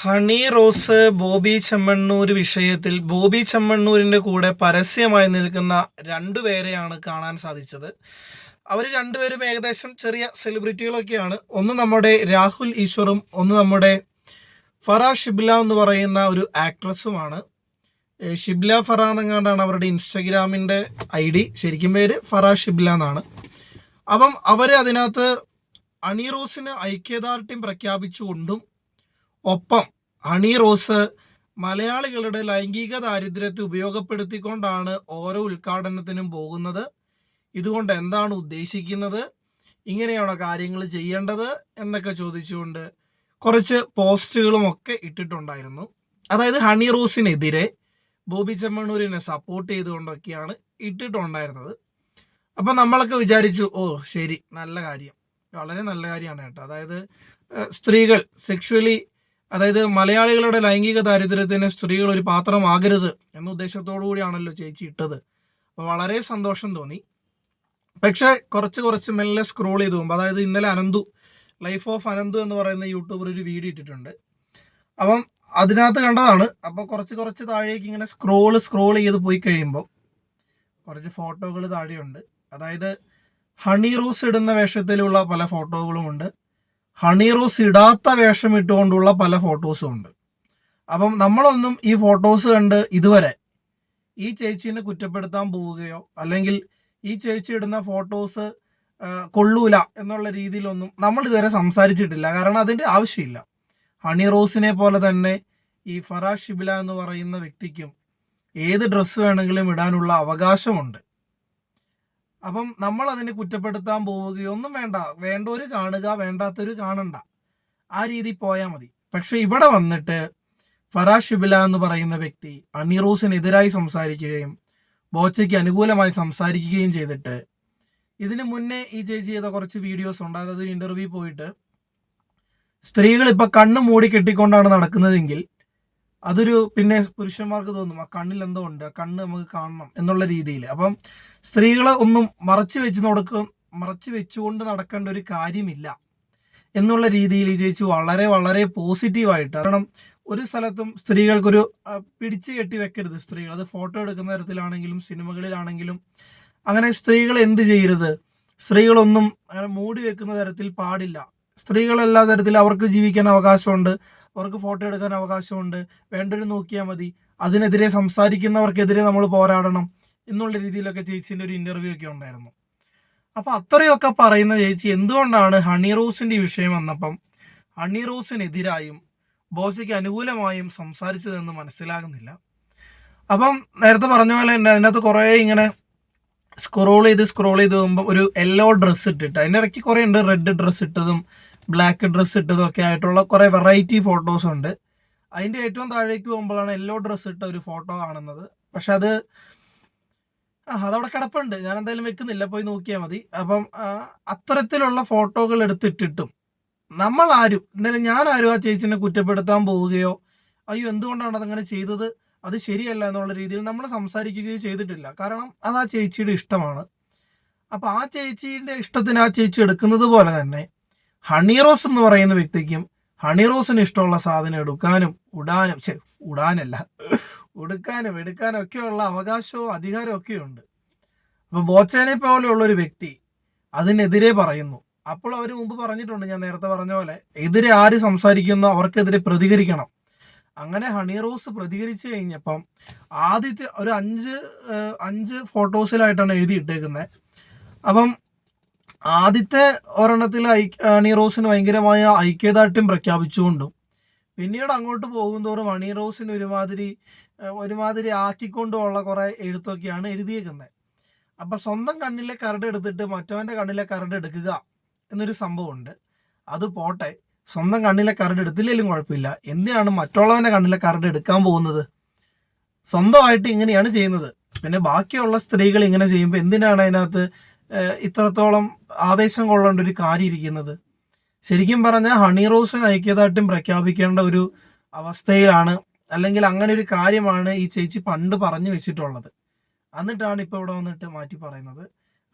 ഹണി റോസ് ബോബി ചെമ്മണ്ണൂർ വിഷയത്തിൽ ബോബി ചെമ്മണ്ണൂരിന്റെ കൂടെ പരസ്യമായി നിൽക്കുന്ന രണ്ടുപേരെയാണ് കാണാൻ സാധിച്ചത്. അവർ രണ്ടുപേരും ഏകദേശം ചെറിയ സെലിബ്രിറ്റികളൊക്കെയാണ്. ഒന്ന് നമ്മുടെ രാഹുൽ ഈശ്വറും ഒന്ന് നമ്മുടെ ഫറ ഷിബ്ല എന്ന് പറയുന്ന ഒരു ആക്ട്രസ്സുമാണ്. ഷിബ്ല ഫറ എന്നെങ്ങാണ്ടാണ് അവരുടെ ഇൻസ്റ്റഗ്രാമിന്റെ ഐ ഡി ശരിക്കും പേര് ഫറ ഷിബ്ല എന്നാണ്. അപ്പം അവർ അതിനകത്ത് അണിറോസിന് ഐക്യദാർഢ്യം പ്രഖ്യാപിച്ചുകൊണ്ടും ഒപ്പം ഹണി റോസ് മലയാളികളുടെ ലൈംഗിക ദാരിദ്ര്യത്തെ ഉപയോഗപ്പെടുത്തിക്കൊണ്ടാണ് ഓരോ ഉദ്ഘാടനത്തിനും പോകുന്നത്. ഇതുകൊണ്ട് എന്താണ് ഉദ്ദേശിക്കുന്നത്? ഇങ്ങനെയാണ് കാര്യങ്ങൾ ചെയ്യേണ്ടത് എന്നൊക്കെ ചോദിച്ചുകൊണ്ട് കുറച്ച് പോസ്റ്റുകളുമൊക്കെ ഇട്ടിട്ടുണ്ടായിരുന്നു. അതായത് ഹണി റോസിനെതിരെ ബോബി ചെമ്മണ്ണൂരിനെ സപ്പോർട്ട് ചെയ്തുകൊണ്ടൊക്കെയാണ് ഇട്ടിട്ടുണ്ടായിരുന്നത്. അപ്പം നമ്മളൊക്കെ വിചാരിച്ചു ഓ ശരി നല്ല കാര്യം. വളരെ നല്ല കാര്യമാണ് കേട്ടോ. അതായത് സ്ത്രീകൾ സെക്ഷുവലി അതായത് മലയാളികളുടെ ലൈംഗിക ദാരിദ്ര്യത്തിന് സ്ത്രീകൾ ഒരു പാത്രമാകരുത് എന്ന ഉദ്ദേശത്തോടു കൂടിയാണല്ലോ ചേച്ചി ഇട്ടത്. അപ്പോൾ വളരെ സന്തോഷം തോന്നി. പക്ഷേ കുറച്ച് കുറച്ച് മെല്ലെ സ്ക്രോൾ ചെയ്ത് പോകുമ്പോൾ അതായത് ഇന്നലെ അനന്തു ലൈഫ് ഓഫ് അനന്തു എന്ന് പറയുന്ന യൂട്യൂബർ ഒരു വീഡിയോ ഇട്ടിട്ടുണ്ട്. അപ്പം അതിനകത്ത് കണ്ടതാണ് അപ്പോൾ കുറച്ച് കുറച്ച് താഴേക്ക് ഇങ്ങനെ സ്ക്രോൾ സ്ക്രോൾ ചെയ്ത് പോയി കഴിയുമ്പോൾ കുറച്ച് ഫോട്ടോകൾ താഴെയുണ്ട്. അതായത് ഹണി റോസ് ഇടുന്ന വേഷത്തിലുള്ള പല ഫോട്ടോകളുമുണ്ട് ഹണി റോസ് ഇടാത്ത വേഷം ഇട്ടുകൊണ്ടുള്ള പല ഫോട്ടോസും ഉണ്ട്. അപ്പം നമ്മളൊന്നും ഈ ഫോട്ടോസ് കണ്ട് ഇതുവരെ ഈ ചേച്ചീനെ കുറ്റപ്പെടുത്താൻ പോവുകയോ അല്ലെങ്കിൽ ഈ ചേച്ചി ഇടുന്ന ഫോട്ടോസ് കൊള്ളൂല എന്നുള്ള രീതിയിലൊന്നും നമ്മൾ ഇതുവരെ സംസാരിച്ചിട്ടില്ല. കാരണം അതിന്റെ ആവശ്യമില്ല. ഹണി റോസിനെ പോലെ തന്നെ ഈ ഫറാ ഷിബില എന്ന് പറയുന്ന വ്യക്തിക്കും ഏത് ഡ്രസ്സ് വേണമെങ്കിലും ഇടാനുള്ള അവകാശമുണ്ട്. അപ്പം നമ്മൾ അതിനെ കുറ്റപ്പെടുത്താൻ പോവുകയോ ഒന്നും വേണ്ട. ഒരു കാണുക വേണ്ടാത്തൊരു കാണണ്ട. ആ രീതി പോയാൽ മതി. പക്ഷെ ഇവിടെ വന്നിട്ട് ഫറാ ഷിബില എന്ന് പറയുന്ന വ്യക്തി അണിറൂസിനെതിരായി സംസാരിക്കുകയും ബോച്ചയ്ക്ക് അനുകൂലമായി സംസാരിക്കുകയും ചെയ്തിട്ട് ഇതിനു മുന്നേ ഈ ചേച്ചി ചെയ്ത കുറച്ച് വീഡിയോസ് ഉണ്ട്. അതായത് ഇന്റർവ്യൂ പോയിട്ട് സ്ത്രീകൾ ഇപ്പൊ കണ്ണ് മൂടി കെട്ടിക്കൊണ്ടാണ് നടക്കുന്നതെങ്കിൽ അതൊരു പിന്നെ പുരുഷന്മാർക്ക് തോന്നും ആ കണ്ണിൽ എന്തോ ഉണ്ട് ആ കണ്ണ് നമുക്ക് കാണണം എന്നുള്ള രീതിയിൽ. അപ്പം സ്ത്രീകളെ ഒന്നും മറച്ചു വെച്ച് നടക്കും മറച്ചു വെച്ചുകൊണ്ട് നടക്കേണ്ട ഒരു കാര്യമില്ല എന്നുള്ള രീതിയിൽ ഈ ചേച്ചി വളരെ വളരെ പോസിറ്റീവായിട്ട് കാരണം ഒരു സ്ഥലത്തും സ്ത്രീകൾക്കൊരു പിടിച്ചു കെട്ടി വെക്കരുത് സ്ത്രീകൾ. അത് ഫോട്ടോ എടുക്കുന്ന തരത്തിലാണെങ്കിലും സിനിമകളിലാണെങ്കിലും അങ്ങനെ സ്ത്രീകൾ എന്ത് ചെയ്യരുത്? സ്ത്രീകളൊന്നും അങ്ങനെ മൂടി വെക്കുന്ന തരത്തിൽ പാടില്ല. സ്ത്രീകൾ എല്ലാ തരത്തിലും അവർക്ക് ജീവിക്കാൻ അവകാശമുണ്ട്. അവർക്ക് ഫോട്ടോ എടുക്കാൻ അവകാശമുണ്ട്. വേണ്ടൊരു നോക്കിയാൽ മതി. അതിനെതിരെ സംസാരിക്കുന്നവർക്കെതിരെ നമ്മൾ പോരാടണം എന്നുള്ള രീതിയിലൊക്കെ ചേച്ചീന്റെ ഒരു ഇന്റർവ്യൂ ഒക്കെ ഉണ്ടായിരുന്നു. അപ്പോൾ അത്രയൊക്കെ പറയുന്ന ചേച്ചി എന്തുകൊണ്ടാണ് ഹണി റോസിന്റെ വിഷയം വന്നപ്പം ഹണി റോസിനെതിരായും ബോസിക്ക് അനുകൂലമായും സംസാരിച്ചതെന്ന് മനസ്സിലാകുന്നില്ല. അപ്പം നേരത്തെ പറഞ്ഞ പോലെ തന്നെ അതിനകത്ത് കുറേ ഇങ്ങനെ സ്ക്രോൾ ചെയ്ത് സ്ക്രോൾ ചെയ്ത് പോകുമ്പോൾ ഒരു യെല്ലോ ഡ്രസ്സ് ഇട്ടിട്ട് അതിന്റെ ഇടയ്ക്ക് കുറേ ഉണ്ട് റെഡ് ഡ്രസ്സ് ഇട്ടതും ബ്ലാക്ക് ഡ്രസ്സ് ഇട്ടതൊക്കെ ആയിട്ടുള്ള കുറേ വെറൈറ്റി ഫോട്ടോസ് ഉണ്ട്. അതിന്റെ ഏറ്റവും താഴേക്ക് പോകുമ്പോഴാണ് യെല്ലോ ഡ്രസ്സ് ഇട്ട ഒരു ഫോട്ടോ കാണുന്നത്. പക്ഷെ അത് ആ അതവിടെ കിടപ്പുണ്ട്. ഞാൻ എന്തായാലും വെക്കുന്നില്ല. പോയി നോക്കിയാൽ മതി. അപ്പം അത്തരത്തിലുള്ള ഫോട്ടോകൾ എടുത്തിട്ടിട്ടും നമ്മൾ ആരും എന്തായാലും ഞാൻ ആരും ആ ചേച്ചിനെ കുറ്റപ്പെടുത്താൻ പോവുകയോ അയ്യോ എന്തുകൊണ്ടാണ് അതങ്ങനെ ചെയ്തത്? അത് ശരിയല്ല എന്നുള്ള രീതിയിൽ നമ്മൾ സംസാരിക്കുകയോ ചെയ്തിട്ടില്ല. കാരണം അത് ആ ചേച്ചിയുടെ ഇഷ്ടമാണ്. അപ്പം ആ ചേച്ചിയുടെ ഇഷ്ടത്തിന് ആ ചേച്ചി എടുക്കുന്നത് പോലെ തന്നെ ഹണി റോസ് എന്ന് പറയുന്ന വ്യക്തിക്കും ഹണിറോസിന് ഇഷ്ടമുള്ള സാധനം എടുക്കാനും ഉടാനും ശരി ഉടാനല്ല ഉടുക്കാനും എടുക്കാനും ഒക്കെയുള്ള അവകാശവും അധികാരവും ഒക്കെ ഉണ്ട്. അപ്പൊ ബോച്ചേനെ പോലെയുള്ള ഒരു വ്യക്തി അതിനെതിരെ പറയുന്നു. അപ്പോൾ അവർ മുമ്പ് പറഞ്ഞിട്ടുണ്ട് ഞാൻ നേരത്തെ പറഞ്ഞ പോലെ എതിരെ ആര് സംസാരിക്കുന്നു അവർക്കെതിരെ പ്രതികരിക്കണം. അങ്ങനെ ഹണിറോസ് പ്രതികരിച്ചു കഴിഞ്ഞപ്പം ആദ്യത്തെ ഒരു അഞ്ച് അഞ്ച് ഫോട്ടോസിലായിട്ടാണ് എഴുതിയിട്ടേക്കുന്നത് അപ്പം ആദ്യത്തെ ഒരെണ്ണത്തിൽ ഐ- അണി റോസിന് ഭയങ്കരമായ ഐക്യദാർഢ്യം പ്രഖ്യാപിച്ചുകൊണ്ടും പിന്നീട് അങ്ങോട്ട് പോകുന്തോറും അണി റോസിന് ഒരുമാതിരി ഒരുമാതിരി ആക്കിക്കൊണ്ടുള്ള കുറെ എഴുത്തൊക്കെയാണ് എഴുതിയേക്കുന്നത്. അപ്പൊ സ്വന്തം കണ്ണിലെ കരട് എടുത്തിട്ട് മറ്റവന്റെ കണ്ണിലെ കരട് എടുക്കുക എന്നൊരു സംഭവമുണ്ട്. അത് പോട്ടെ. സ്വന്തം കണ്ണിലെ കരട് എടുത്തില്ലെങ്കിലും കുഴപ്പമില്ല. എന്തിനാണ് മറ്റുള്ളവന്റെ കണ്ണിലെ കരട് എടുക്കാൻ പോകുന്നത്? സ്വന്തമായിട്ട് ഇങ്ങനെയാണ് ചെയ്യുന്നത്. പിന്നെ ബാക്കിയുള്ള സ്ത്രീകൾ ഇങ്ങനെ ചെയ്യുമ്പോൾ എന്തിനാണ് അതിനകത്ത് ഇത്രത്തോളം ആവേശം കൊള്ളേണ്ട ഒരു കാര്യം ഇരിക്കുന്നത്. ശരിക്കും പറഞ്ഞാൽ ഹണി റോസിന് ഐക്യദാർഢ്യം പ്രഖ്യാപിക്കേണ്ട ഒരു അവസ്ഥയിലാണ് അല്ലെങ്കിൽ അങ്ങനെ ഒരു കാര്യമാണ് ഈ ചേച്ചി പണ്ട് പറഞ്ഞു വെച്ചിട്ടുള്ളത്. എന്നിട്ടാണ് ഇപ്പോൾ ഇവിടെ വന്നിട്ട് മാറ്റി പറയുന്നത്.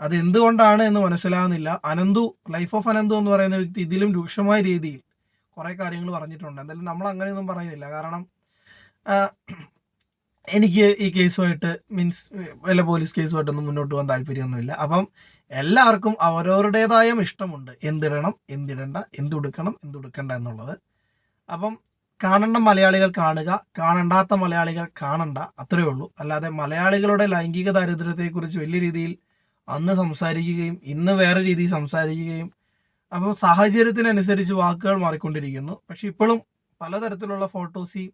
അത് എന്തുകൊണ്ടാണ് എന്ന് മനസ്സിലാകുന്നില്ല. അനന്തു ലൈഫ് ഓഫ് അനന്തു എന്ന് പറയുന്ന വ്യക്തി ഇതിലും രൂക്ഷമായ രീതിയിൽ കുറേ കാര്യങ്ങൾ പറഞ്ഞിട്ടുണ്ട്. എന്തായാലും നമ്മൾ അങ്ങനെയൊന്നും പറയുന്നില്ല. കാരണം എനിക്ക് ഈ കേസുമായിട്ട് മീൻസ് വല്ല പോലീസ് കേസുമായിട്ടൊന്നും മുന്നോട്ട് പോകാൻ താല്പര്യമൊന്നുമില്ല. അപ്പം എല്ലാവർക്കും അവരവരുടേതായ ഇഷ്ടമുണ്ട്. എന്തിടണം എന്തിടണ്ട എന്തുടുക്കണം എന്തുടുക്കണ്ട എന്നുള്ളത്. അപ്പം കാണേണ്ട മലയാളികൾ കാണുക കാണണ്ടാത്ത മലയാളികൾ കാണണ്ട അത്രയേ ഉള്ളൂ. അല്ലാതെ മലയാളികളുടെ ലൈംഗിക ദാരിദ്ര്യത്തെക്കുറിച്ച് വലിയ രീതിയിൽ അന്ന് സംസാരിക്കുകയും ഇന്ന് വേറെ രീതിയിൽ സംസാരിക്കുകയും അപ്പോൾ സാഹചര്യത്തിനനുസരിച്ച് വാക്കുകൾ മാറിക്കൊണ്ടിരിക്കുന്നു. പക്ഷെ ഇപ്പോഴും പലതരത്തിലുള്ള ഫോട്ടോസ് ഈ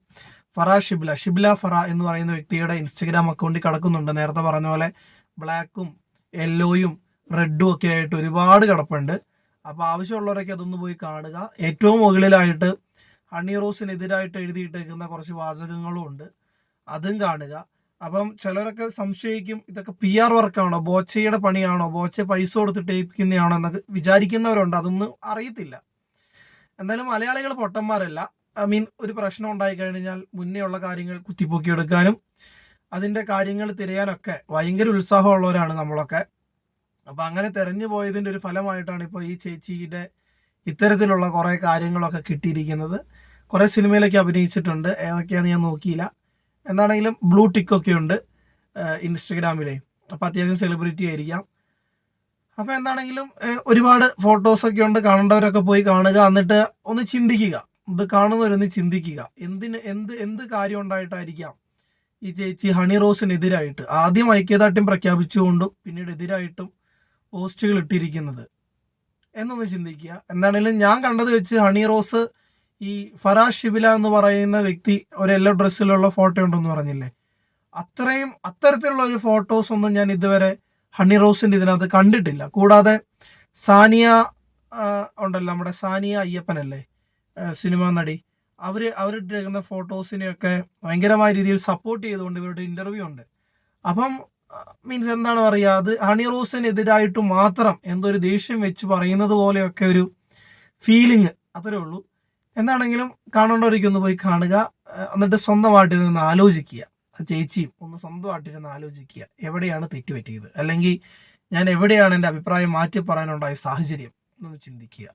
ഫറ ഷിബ്ല. ഷിബ്ല ഫറ എന്ന് പറയുന്ന വ്യക്തിയുടെ ഇൻസ്റ്റഗ്രാം അക്കൗണ്ടിൽ കിടക്കുന്നുണ്ട്. നേരത്തെ പറഞ്ഞ പോലെ ബ്ലാക്കും യെല്ലോയും റെഡും ഒക്കെ ആയിട്ട് ഒരുപാട് കിടപ്പുണ്ട്. അപ്പോൾ ആവശ്യമുള്ളവരൊക്കെ അതൊന്ന് പോയി കാണുക. ഏറ്റവും മുകളിലായിട്ട് ഹണി റോസിനെതിരായിട്ട് എഴുതിയിട്ടേക്കുന്ന കുറച്ച് വാചകങ്ങളും ഉണ്ട്. അതും കാണുക. അപ്പം ചിലരൊക്കെ സംശയിക്കും ഇതൊക്കെ പി ആർ വർക്കാണോ ബോച്ചയുടെ പണിയാണോ? ബോച്ച പൈസ കൊടുത്തിട്ട് ഏൽപ്പിക്കുന്നതാണോ എന്നൊക്കെ വിചാരിക്കുന്നവരുണ്ട്. അതൊന്നും അറിയത്തില്ല. എന്തായാലും മലയാളികൾ പൊട്ടന്മാരല്ല. ഐ മീൻ ഒരു പ്രശ്നം ഉണ്ടായി കഴിഞ്ഞാൽ മുന്നേ ഉള്ള കാര്യങ്ങൾ കുത്തിപ്പൊക്കിയെടുക്കാനും അതിന്റെ കാര്യങ്ങൾ തിരയാനൊക്കെ ഭയങ്കര ഉത്സാഹമുള്ളവരാണ് നമ്മളൊക്കെ. അപ്പം അങ്ങനെ തെരഞ്ഞു പോയതിന്റെ ഒരു ഫലമായിട്ടാണ് ഇപ്പോൾ ഈ ചേച്ചിയുടെ ഇത്തരത്തിലുള്ള കുറേ കാര്യങ്ങളൊക്കെ കിട്ടിയിരിക്കുന്നത്. കുറേ സിനിമയിലൊക്കെ അഭിനയിച്ചിട്ടുണ്ട്. ഏതൊക്കെയാണെന്ന് ഞാൻ നോക്കിയില്ല. എന്താണെങ്കിലും ബ്ലൂ ടിക്കൊക്കെ ഉണ്ട് ഇൻസ്റ്റഗ്രാമിലെ. അപ്പോൾ അത്യാവശ്യം സെലിബ്രിറ്റി ആയിരിക്കാം. അപ്പോൾ എന്താണെങ്കിലും ഒരുപാട് ഫോട്ടോസൊക്കെ ഉണ്ട്. കാണേണ്ടവരൊക്കെ പോയി കാണുക. എന്നിട്ട് ഒന്ന് ചിന്തിക്കുക. ഇത് കാണുന്നവരൊന്ന് ചിന്തിക്കുക. എന്തിന് എന്ത് എന്ത് കാര്യം ഉണ്ടായിട്ടായിരിക്കാം ഈ ചേച്ചി ഹണി റോസിനെതിരായിട്ട് ആദ്യം ഐക്യദാർഢ്യം പ്രഖ്യാപിച്ചുകൊണ്ടും പിന്നീട് എതിരായിട്ടും പോസ്റ്റുകൾ ഇട്ടിരിക്കുന്നത്. എന്നൊന്ന് ചിന്തിക്കുക. എന്താണെങ്കിലും ഞാൻ കണ്ടത് വെച്ച് ഹണി റോസ് ഈ ഫറാ ഷിബില എന്ന് പറയുന്ന വ്യക്തി ഒരു യെല്ലോ ഡ്രസ്സിലുള്ള ഫോട്ടോ ഉണ്ടെന്ന് പറഞ്ഞില്ലേ? അത്രയും അത്തരത്തിലുള്ള ഒരു ഫോട്ടോസ് ഒന്നും ഞാൻ ഇതുവരെ ഹണി റോസിന്റെ ഇതിനകത്ത് കണ്ടിട്ടില്ല. കൂടാതെ സാനിയ ഉണ്ടല്ലോ നമ്മുടെ സാനിയ അയ്യപ്പനല്ലേ? സിനിമാ നടി. അവർ അവരിട്ടിരിക്കുന്ന ഫോട്ടോസിനെയൊക്കെ ഭയങ്കരമായ രീതിയിൽ സപ്പോർട്ട് ചെയ്തുകൊണ്ട് ഇവരുടെ ഇന്റർവ്യൂ ഉണ്ട്. അപ്പം മീൻസ് എന്താണ് പറയുക അത് ഹണി റോസിനെതിരായിട്ട് മാത്രം എന്തൊരു ദേഷ്യം വെച്ച് പറയുന്നത് പോലെയൊക്കെ ഒരു ഫീലിംഗ് അത്രേ ഉള്ളൂ. എന്താണെങ്കിലും കാണേണ്ടവരേക്കൊന്ന് പോയി കാണുക എന്നിട്ട് സ്വന്തമായിട്ട് നിന്ന് ആലോചിക്കുക. ചേച്ചിയും ഒന്ന് സ്വന്തമായിട്ടിരുന്ന് ആലോചിക്കുക. എവിടെയാണ് തെറ്റുപറ്റിയത് അല്ലെങ്കിൽ ഞാൻ എവിടെയാണ് എന്റെ അഭിപ്രായം മാറ്റി പറയാനുണ്ടായ സാഹചര്യം? എന്നൊന്ന് ചിന്തിക്കുക.